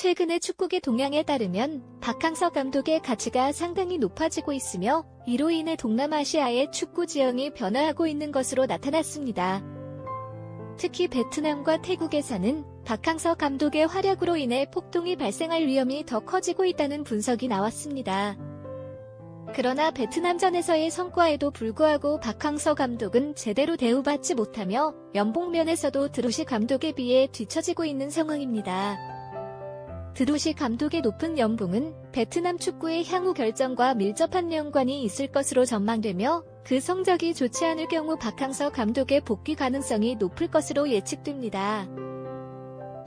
최근의 축구계 동향에 따르면 박항서 감독의 가치가 상당히 높아지고 있으며 이로 인해 동남아시아의 축구 지형이 변화하고 있는 것으로 나타났습니다. 특히 베트남과 태국에서는 박항서 감독의 활약으로 인해 폭동이 발생할 위험이 더 커지고 있다는 분석이 나왔습니다. 그러나 베트남전에서의 성과에도 불구하고 박항서 감독은 제대로 대우받지 못하며 연봉 면에서도 드루시 감독에 비해 뒤처지고 있는 상황입니다. 드루시 감독의 높은 연봉은 베트남 축구의 향후 결정과 밀접한 연관이 있을 것으로 전망되며 그 성적이 좋지 않을 경우 박항서 감독의 복귀 가능성이 높을 것으로 예측됩니다.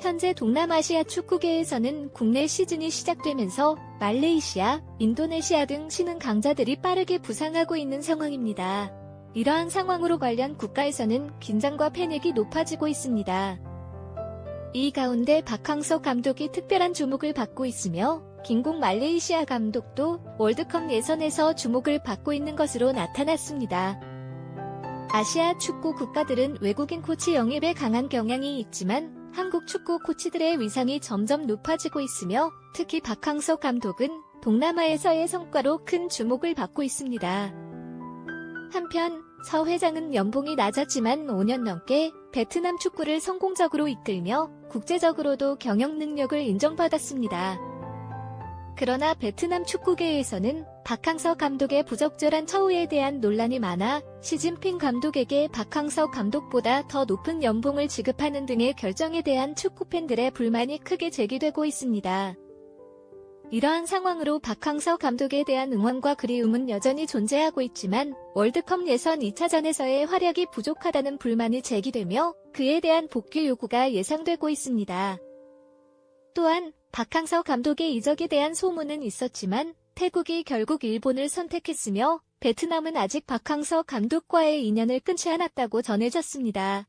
현재 동남아시아 축구계에서는 국내 시즌이 시작되면서 말레이시아, 인도네시아 등 신흥 강자들이 빠르게 부상하고 있는 상황입니다. 이러한 상황으로 관련 국가에서는 긴장과 패닉이 높아지고 있습니다. 이 가운데 박항서 감독이 특별한 주목을 받고 있으며 김국 말레이시아 감독도 월드컵 예선에서 주목을 받고 있는 것으로 나타났습니다. 아시아 축구 국가들은 외국인 코치 영입에 강한 경향이 있지만 한국 축구 코치들의 위상이 점점 높아지고 있으며 특히 박항서 감독은 동남아에서의 성과로 큰 주목을 받고 있습니다. 한편 서 회장은 연봉이 낮았지만 5년 넘게 베트남 축구를 성공적으로 이끌며 국제적으로도 경영 능력을 인정받았습니다. 그러나 베트남 축구계에서는 박항서 감독의 부적절한 처우에 대한 논란이 많아 시진핑 감독에게 박항서 감독보다 더 높은 연봉을 지급하는 등의 결정에 대한 축구팬들의 불만이 크게 제기되고 있습니다. 이러한 상황으로 박항서 감독에 대한 응원과 그리움은 여전히 존재하고 있지만 월드컵 예선 2차전에서의 활약이 부족하다는 불만이 제기되며 그에 대한 복귀 요구가 예상되고 있습니다. 또한 박항서 감독의 이적에 대한 소문은 있었지만 태국이 결국 일본을 선택했으며 베트남은 아직 박항서 감독과의 인연을 끊지 않았다고 전해졌습니다.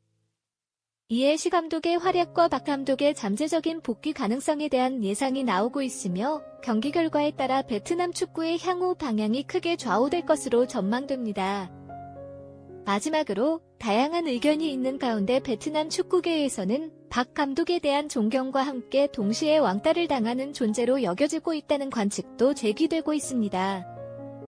이에 시 감독의 활약과 박 감독의 잠재적인 복귀 가능성에 대한 예상이 나오고 있으며 경기 결과에 따라 베트남 축구의 향후 방향이 크게 좌우될 것으로 전망됩니다. 마지막으로 다양한 의견이 있는 가운데 베트남 축구계에서는 박 감독에 대한 존경과 함께 동시에 왕따를 당하는 존재로 여겨지고 있다는 관측도 제기되고 있습니다.